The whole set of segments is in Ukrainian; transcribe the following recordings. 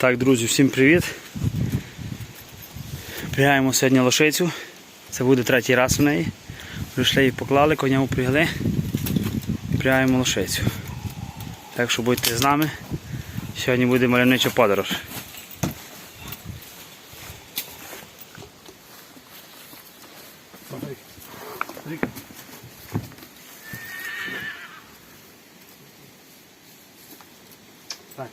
Так, друзі, всім привіт. Прягаємо сьогодні лошицю. Це буде третій раз в неї. Прийшли її поклали, коня упрягли. Прягаємо лошицю. Так що будьте з нами. Сьогодні буде мальовнича подорож. Так.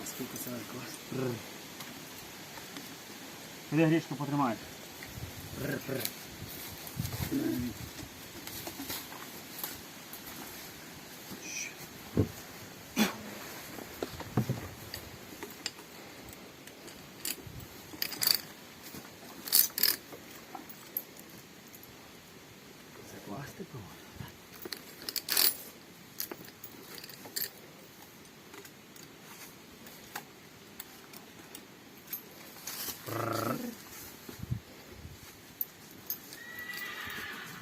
Наскільки це клас. Іди грішку потримай. Закласти кого?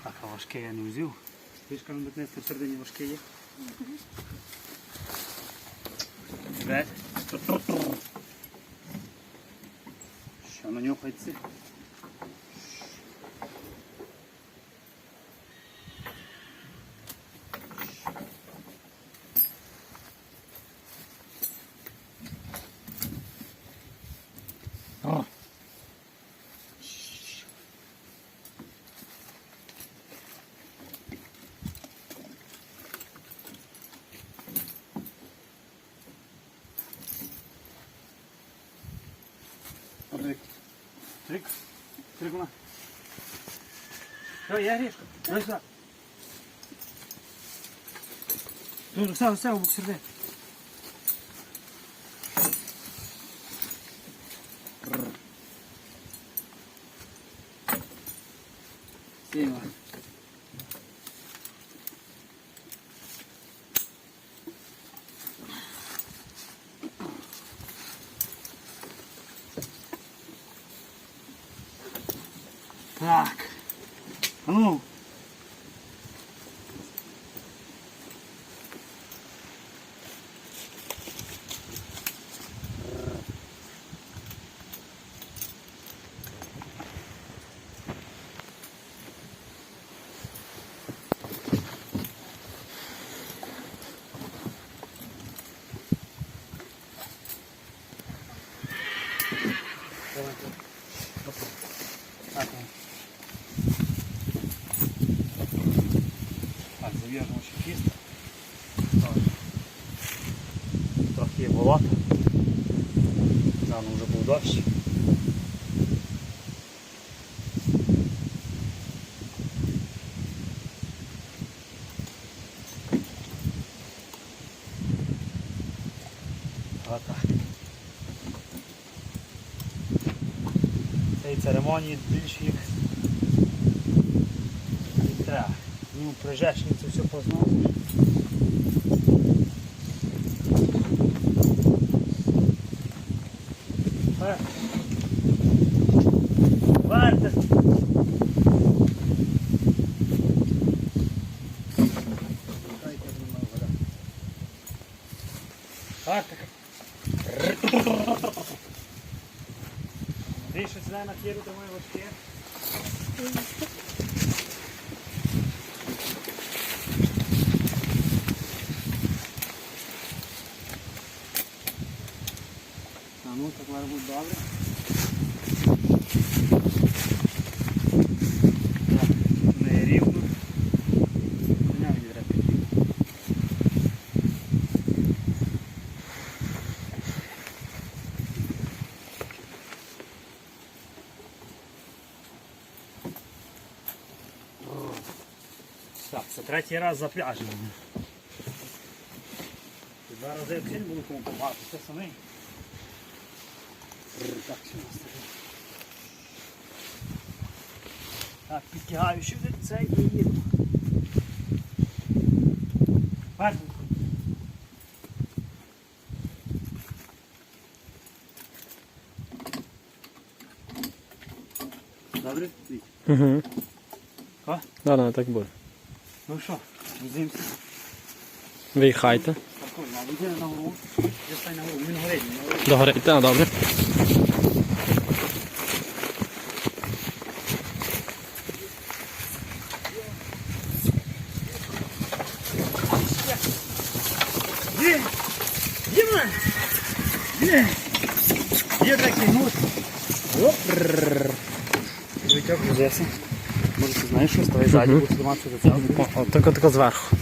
Так, а важке я не взяв. Трішка на метнести всередині важке є. П'ять. Що на нюхається? О. Трик. Трик. Трикуна. Що, я грішка? Дай сюди. Тут все, все, у бок сюди. Сіма. Так. А ну. Так. Так, зав'яжемо ще хіст. Так. Трохи є болото. Рано вже був дощ. Отак. Цієї більш їх не треба. Ну, це все познав. Варте. Варте. Більше сюди на хіру тримай важке. А ну, так має бути добре. Так, не рівно. Коня відряти. Так, це третій раз запряжемо. Два рази в день буду кому помагати, це самий. Так, що у нас таке? Так, підтягаю сюди це і їду. Перший. Добре? Угу. Да, да, так буде. Ну що, візимося. Виїхайте. Догорите, а добре. Є! Мене! Є! Є такий гуд! Оп! Витяг взявся. Що, ставай ззаді, буду триматися за це. Тільки тако зверху.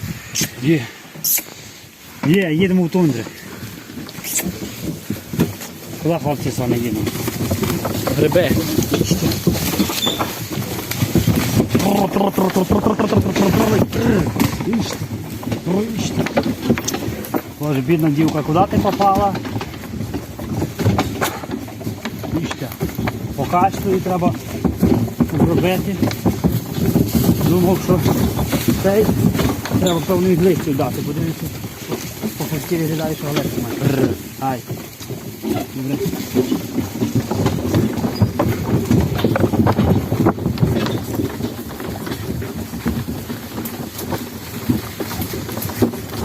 Є! Є, їдемо в тундри. Куди хлопці з вами їдемо? Гриби. Боже, бідна дівка, куди ти попала? Іще. Покачку треба зробити. Думав, що цей треба певний глистю дати. Подивіться, по фасті виглядає, що глистю має. Ай. Добре.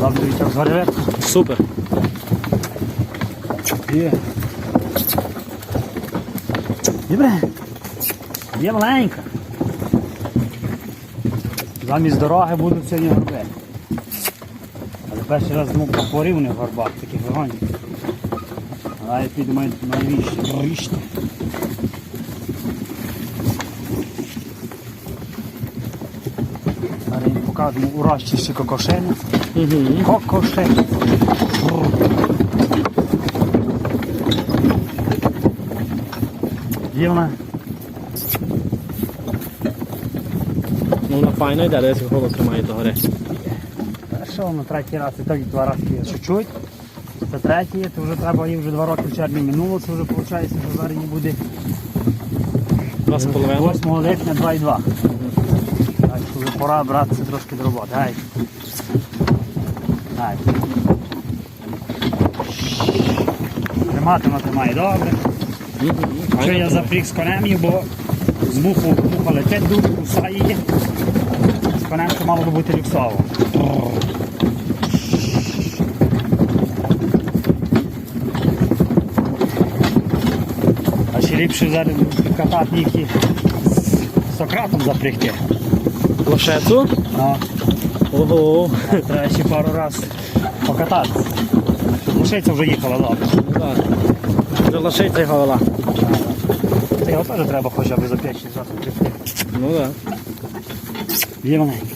Ладно, Вітя, зварює. Супер. Є. Добре. Є маленька. Замість дороги будуть сьогодні горби. Але перший раз ну, похворів не в горбах, таких вигонів. Але я піду. Зараз їм покажемо урочищі кокошини. Кокошини. Є Ну, вона файно йде, десь голову тримає догори. А що воно третій раз і так два рази є чуть-чуть. Це третій, то вже треба їй вже два роки в червні минуло, це вже виходить, що зараз їй буде Два з половиною. 8 липня 2,2. Так що вже пора братися трошки до роботи. Гай. Гай. Триматиме, тримає добре. Що я запріг з конем, бо з муху муха летить дуже, кусає її. Конем це мало би бути люксово. А ще ліпше зараз катати їх і з Сократом запрягти. Лошецю? Ну, Ого. треба ще пару раз покататися. Лошиця вже їхала добре. Так. Вже лошиця його вела. Його теж треба хоча б за 5-6 разів прийти. Ну так. Є маленький.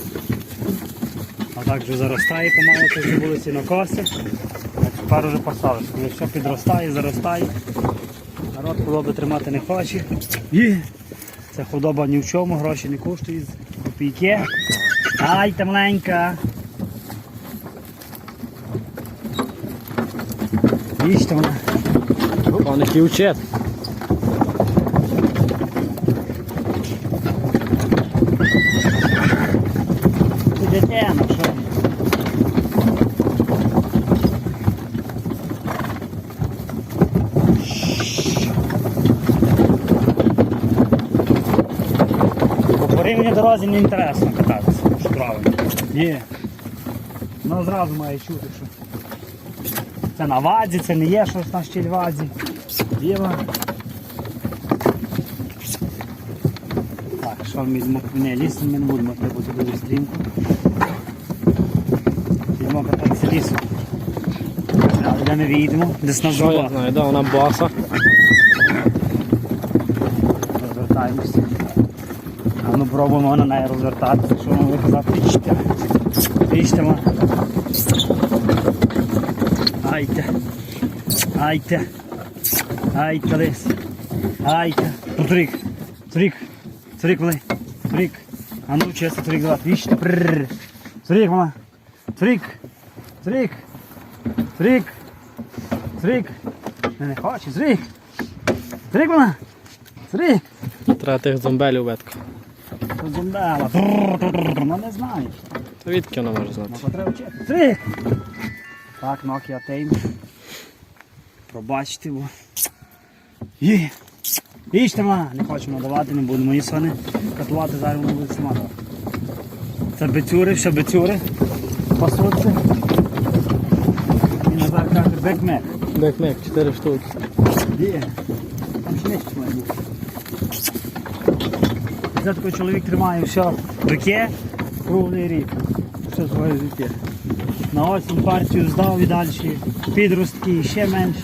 А так вже заростає помалу, це вже були сінокоси. Тепер вже поставиш. Все підростає, заростає. Народ худоби тримати не хоче. Це худоба ні в чому, гроші не коштує, з копійки. Ай, та маленька. Їжте вона. Он який учет. Ти дитина, що? Порівнянні дорозі не інтересно кататися, що правильно. Ні. Ну зразу має чути, що це на вазі, це не є щось на щільвазі. Діва. Так, що ми? Не, лісом ми не будемо, треба дуже стрімко. Візьмемо кататися лісом. Де ми виїдемо, десь на Що я знаю, да, вона боса. Розвертаємося. А ну пробуємо на неї розвертатися, що вам казати, пічте. Пічтемо. Айте. Айте. Айте лис. Айте. Турик. Турик. Турик, вали. Турик. А ну, чесно, турик давай. Пічте. Прррр. Турик, мама. Турик. Турик. Турик. Турик. Не, не хоче. Турик. Турик, мама. Турик. Треба тих зомбелів ветку. Зумбела. Ну не знаєш. Та відки вона може знати. Ну, треба вчити. Три. Так, Nokia Tame. Пробачте, бо. Є. Їжте ма. Не хочемо давати, не будемо її сони катувати, зараз воно буде сама. Це бецюри, все бецюри. Пасуться. І Назар каже бекмек. Бекмек, 4 штуки. Є. Там ще нечто має бути. Це такий чоловік тримає все в руке круглий рік. Все своє життя. На осінь партію здав і далі підростки ще менше.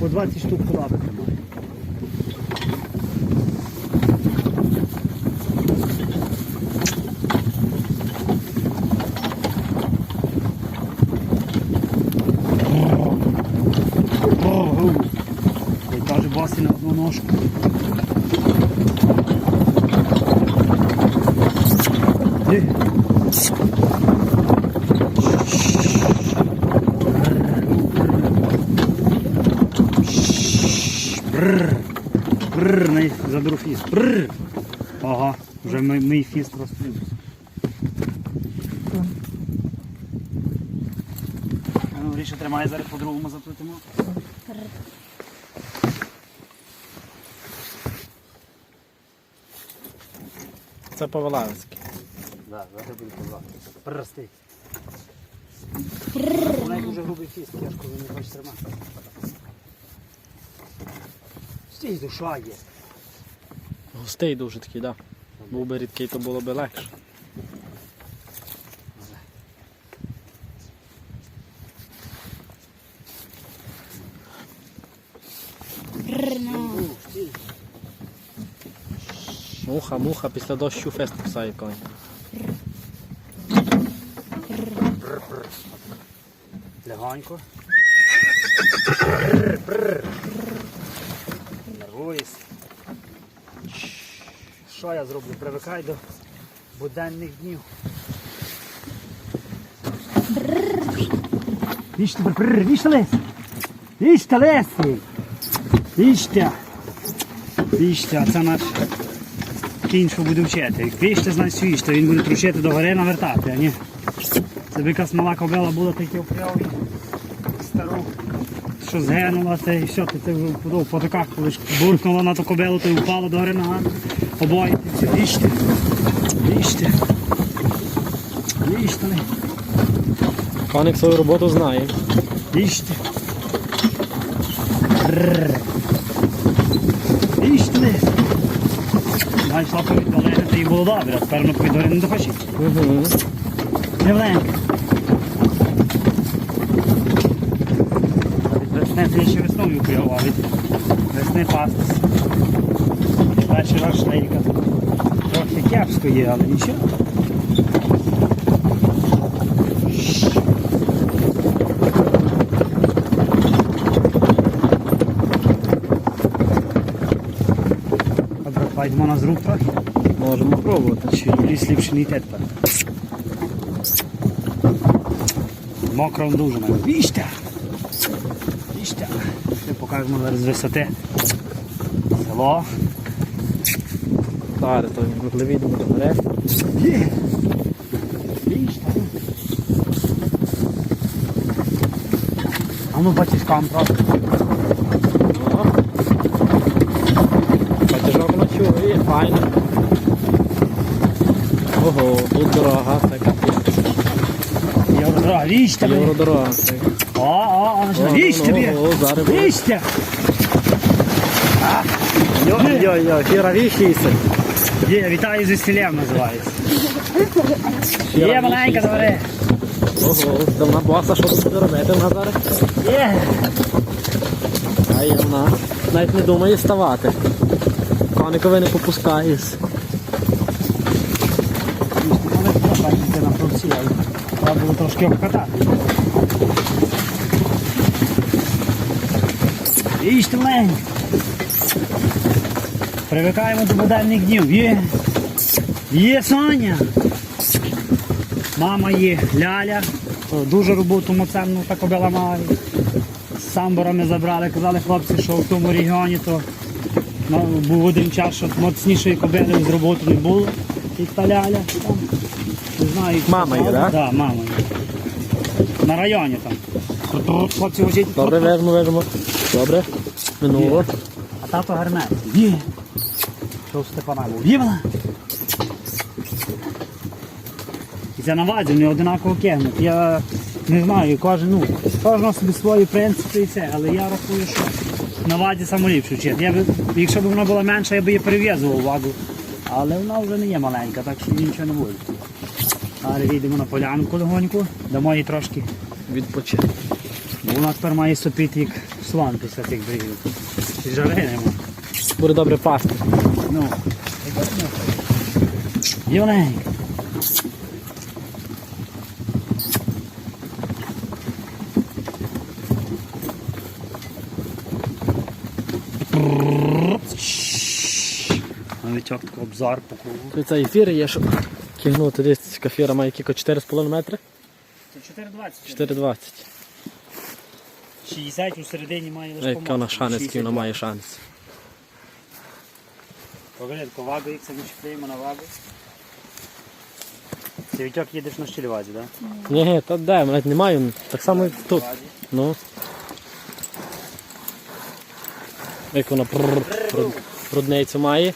По 20 штук кулаби тримає. Каже, баси на одну ножку. Бррр, фіст. Бррр. Ага, вже мій, мій фіст розплювся. А Ну, Ріша тримає зараз по-другому заплетемо. Це по-воланськи. Да, зараз буде поза. Прорости. Вона дуже грубий фіст, кешку він не хоче тримати. Стій, душа є. Густий дуже такий, так. Був би рідкий, то було б легше. Муха, муха, після дощу фест кусає конь. Легонько. Що я зроблю? Привикай до буденних днів. Вічте, бррр, вічте лес! Вічте лесі! Вічте! Вічте, а це наш кінь, що буде вчити. Як вічте, значить вічте, він буде тручити до гори навертати, а ні. Це б якась мала кобила була такі опряві стару, що згинула, це і все, то це вже по потоках, коли ж буркнула на ту кобилу, то й впала до гори нога. Обоє, і все, вічте, вічте. Вічте, не. Свою роботу знає. Вічте. Бррр. Вічте, не. Вона йшла по віддалені, то їй було добре, а тепер вона по не захоче. Угу. Кривленько. Весни це ще весною від весни пастись. Перший раз шлейка. Трохи кепсько є, але нічого. Добре, йдемо на зруб трохи. Можемо пробувати. Чи ліс ліпше не йти тепер. Мокро дуже навіть. Віжте! Покажемо зараз з висоти. Село. Тари, то вуглевідні бере. Є! А ну батькам трохи. Батяжок на чує, файно. Ого, тут дорога, капець. Євродорога, віжте! блін. Євродорога. це. О, о, о, О, почне. Віжте! ну, блін. о, зараз буде. Віжте! Йой-йой-йой. Є, вітаю зі селем називається. Є маленька, добре. Ого, давна боса, що тут буде робити вона зараз? Є. А є вона. Навіть не думає ставати. Коникови не попускаєш. Але треба було трошки обкатати. Їжте маленько. Привикаємо до буденних днів. Є. Є Соня. Мама є Ляля. Дуже роботу моценну та кобила має. З самборами забрали, казали хлопці, що в тому регіоні то ну, був один час, що моцнішої кобили з роботи не було. І та Ляля там. Не знаю. Мама є, правда. да? Да, мама є. На районі там. Хлопці возять. Добре, вежмо, вежмо. Добре. Минуло. А тато гармет. Є. Що у Степана був? Є вона? різниця на вазі, вони одинаково кигнуть. Я не знаю, кожен, ну, кожного собі свої принципи і це, але я рахую, що на вазі самоліпше вчити. Я би, якщо б вона була менша, я б її перев'язував вагу. Але вона вже не є маленька, так що нічого не буде. Але вийдемо на полянку легоньку, дамо їй трошки, Відпочити. бо вона тепер має сопіти як слон після тих бригів. Чи жари нема. Буде добре пасти. Ну, Юненька. Новичок такий обзор по кругу. Цей ефір є, щоб кигнути десь кафіра має кілько 4,5 метри. Це 4,20. 4,20. 60 у середині має лише Яка вона який вона має шанс. Поглядко вагу, як це ми чіпляємо на вагу. Ти вітьок їдеш на щелівазі, так? Да? Ні, та де, навіть немає, так само як тут. Ну. Як вона прррр, має.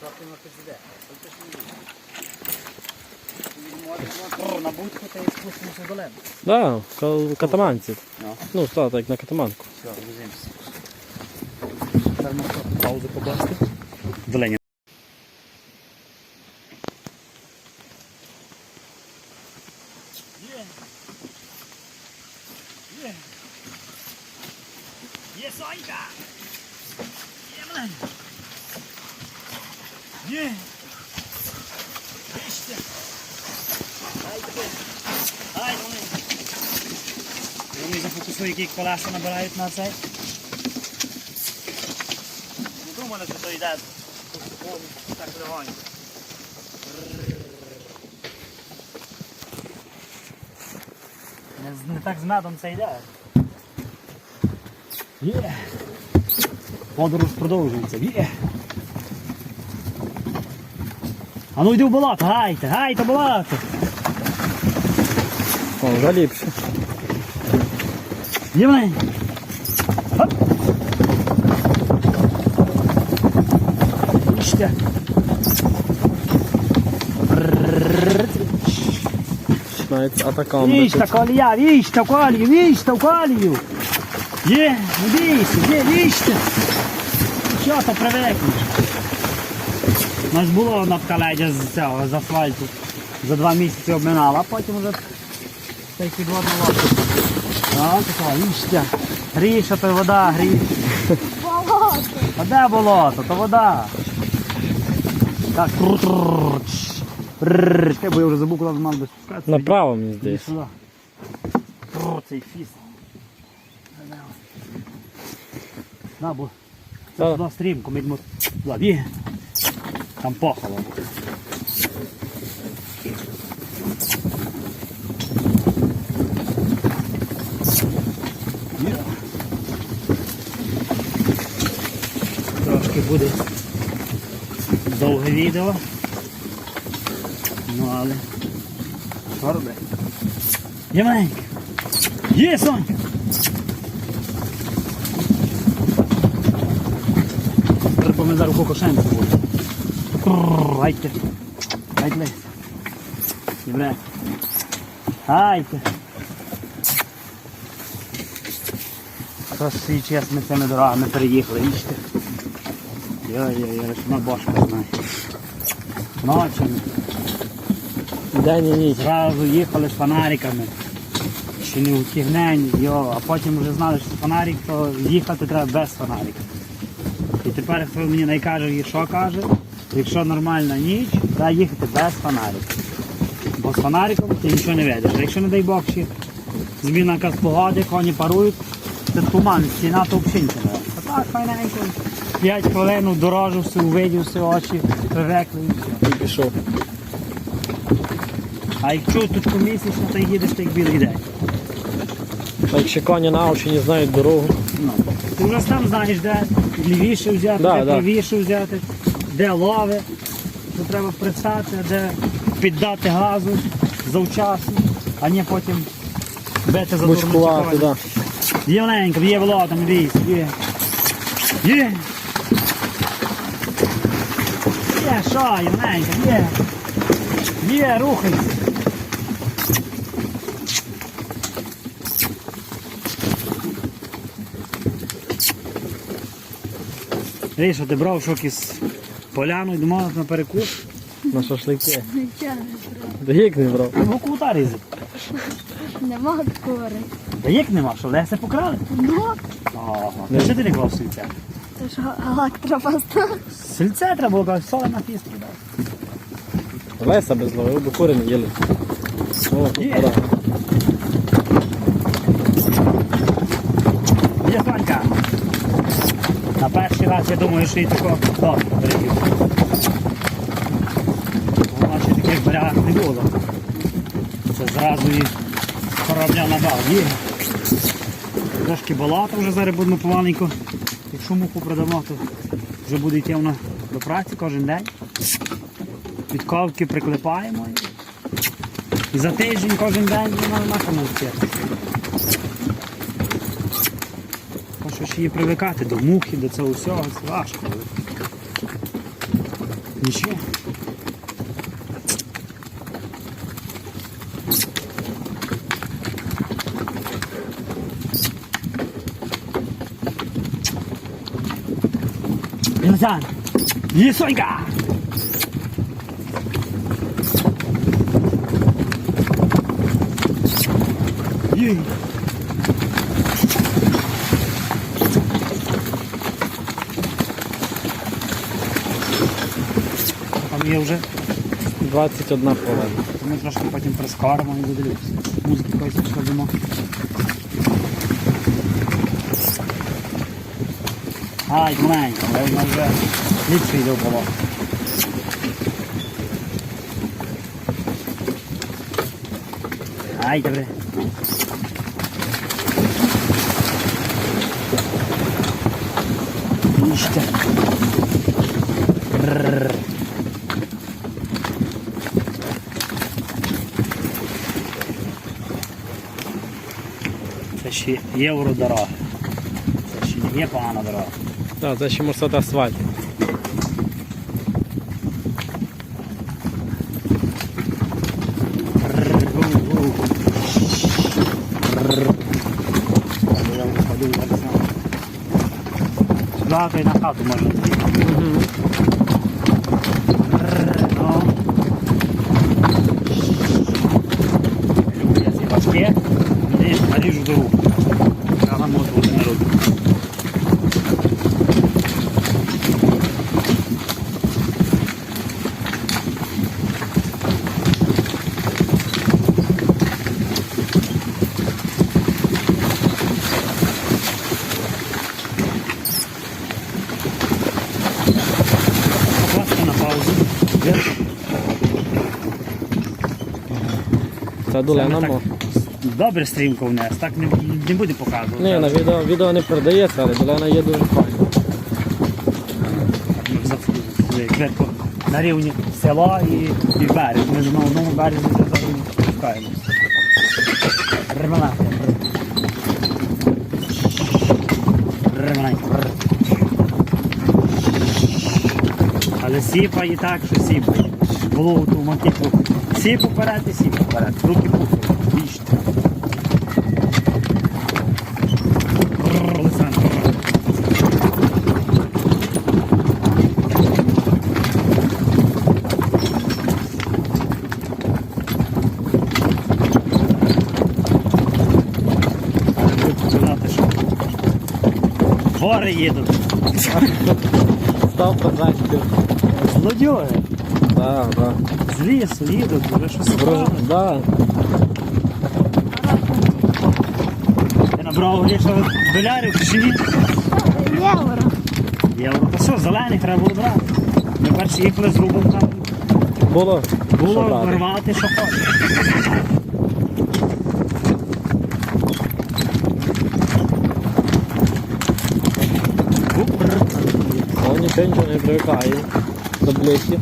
Трохи на підійде. На будку та й спустимося до леду. Да, ка- катаманці. Ну. Ну, так, так, на катаманку. Все, веземося. Паузу покласти. Є Сонька! Є, блин! Є! Вище! Ай, ти! Ай, блин! Вони колеса набирають на цей. Не думали, що то йде так легонько. Не, не так з медом це йде. Є. Подорож продовжується. Є. А ну йди в болото, гайте, гайте болото. О, вже ліпше. Хоп. Іще. Починається атакам. Віщ та колія, віщ та колію, віщ та колію. Є, не бійся, є, віщ та. Що то привикнеш? У нас було одна така ледя з цього, з асфальту. За два місяці обминала, а потім вже та й підводна лодка. А, така, віщ та. Гріша, то вода, гріш. Болото. А де болото? То вода. Так. Чекай, бо я вже забув, куди мав би спускатися. Направо, мені Іди здається. сюди. Тру, цей фіс. На, бо туди стрімко, ми йдемо туди. Там похоло. Є. Трошки буде довге відео. Ну але що робити? Є маленька. Є, Сонька. Треба ми зараз кокошенку буде. Гайте. Гайте. Добре. Гайте. Хто ж свій час ми цими дорогами переїхали, бачите? Я ж на бошку знаю. Ночами. День і ніч. Зразу їхали з фонариками. Ще не втігнені, йо, а потім вже знали, що фонарик, то їхати треба без фонарика. І тепер хто мені найкаже, і що каже, якщо нормальна ніч, треба їхати без фонарика. Бо з фонариком ти нічого не ведеш. А якщо не дай Бог ще зміна якась погоди, коні парують, це туман, стіна то взагалі не веде. А так файненько, 5 хвилин дорожився, увидівся, очі привекли і все. І пішов. А якщо тут помісячно, то їдеш так білий день. А якщо коні навчені знають дорогу. Ну, ти вже сам знаєш, де лівіше взяти, Да, де да. правіше взяти, де лови, що треба пристати, де піддати газу завчасно, а не потім бити за Бучкувати, дурно так. Да. Є маленько, є волота, не є. Є! Є, що, Євненька, є! Є, рухайся! Ріша, ти брав шок із поляну і думав на перекус? На шашлики. Нічого Да як не брав? Ну, кута різати. нема кори. Та як нема, що Леся покрали? Ну, Ага. Та що ти не клав сільця? Це ж електропоста. Сільце треба було казати, соли на фістку дав. Леса без лови, бо кури не їли. О, Є. да. Є Сонька. На перший раз я думаю, що і тако добре перебіг. Вона ще таких берегах не було. Це зразу і корабля набав. Є. Трошки болота вже зараз будемо помаленьку. Якщо муку продамо, то вже буде йти вона до праці кожен день. Підковки приклепаємо. І, за тиждень кожен день вона наша навчити. А що ж її привикати до мухи, до цього всього, це важко. Нічого. Інсан! Є Сонька! Є! Там є вже, 21 хвилина. ми трошки потім прискоримо і додивимося. Музики якоїсь складемо. Ай, маленько, але воно вже ліпше поло. Ай, добре. Іще. Бррр. Це ще євродорога. Це ще не є погана дорога. Так, це ще може стати асфальт. Сюди то й на хату можна з'їхати. Угу. Ну. Люблю ці важкі, вони наріжу до рук. Треба може бути на руку. Покласти на паузу. Вверх. Долена так. Добре стрімко внес, так не, не буде показувати. Ні, на відео, відео не передається, але долена є дуже файна. На рівні села і, і берег. Ми ж на одному березі зараз спускаємося. Ремонанти. Ремонанти. Але сіпає так, що сіпає. Було ту мотику. Сіп уперед і сіп уперед. Руки сказати, що гори їдуть. 100%. Злодюги. Так, так. З лісу їдуть, вже щось Бро, справи. да. Ти набрав гріша долярів чи ні? Євро. Євро. Та що, зелених треба було брати. Ми перші їхали з рубом там. Було. що Було брати. вирвати, що хочеш. Купр. О, нічого, нічого не привикає. До близьких.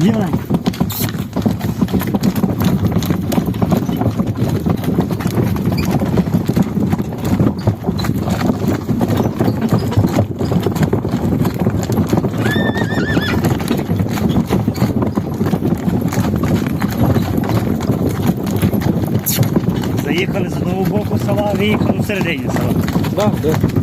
Давай. Заїхали з одного боку села, виїхали всередині села. Так, да, так. Да.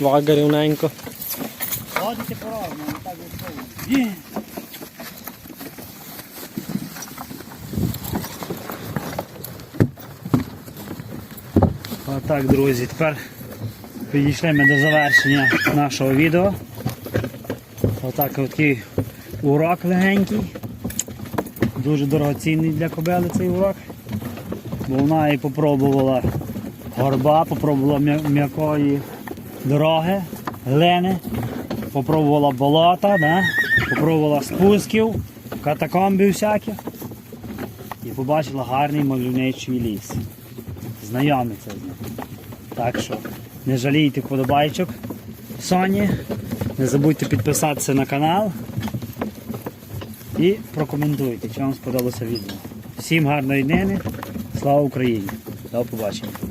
Вага рівненько. Ходите поровну, не так. Є. Отак, друзі, тепер підійшли ми до завершення нашого відео. Отак такий урок легенький. Дуже дорогоцінний для кобели цей урок. Бо вона і попробувала горба, попробувала м'я- м'якої дороги, глини, попробувала болота, да? попробувала спусків, катакомби всякі. І побачила гарний мальовничий ліс. Знайомиться з ним. Так що не жалійте вподобайчик Соні. Не забудьте підписатися на канал і прокоментуйте, чи вам сподобалося відео. Всім гарної днини. Слава Україні! До побачення!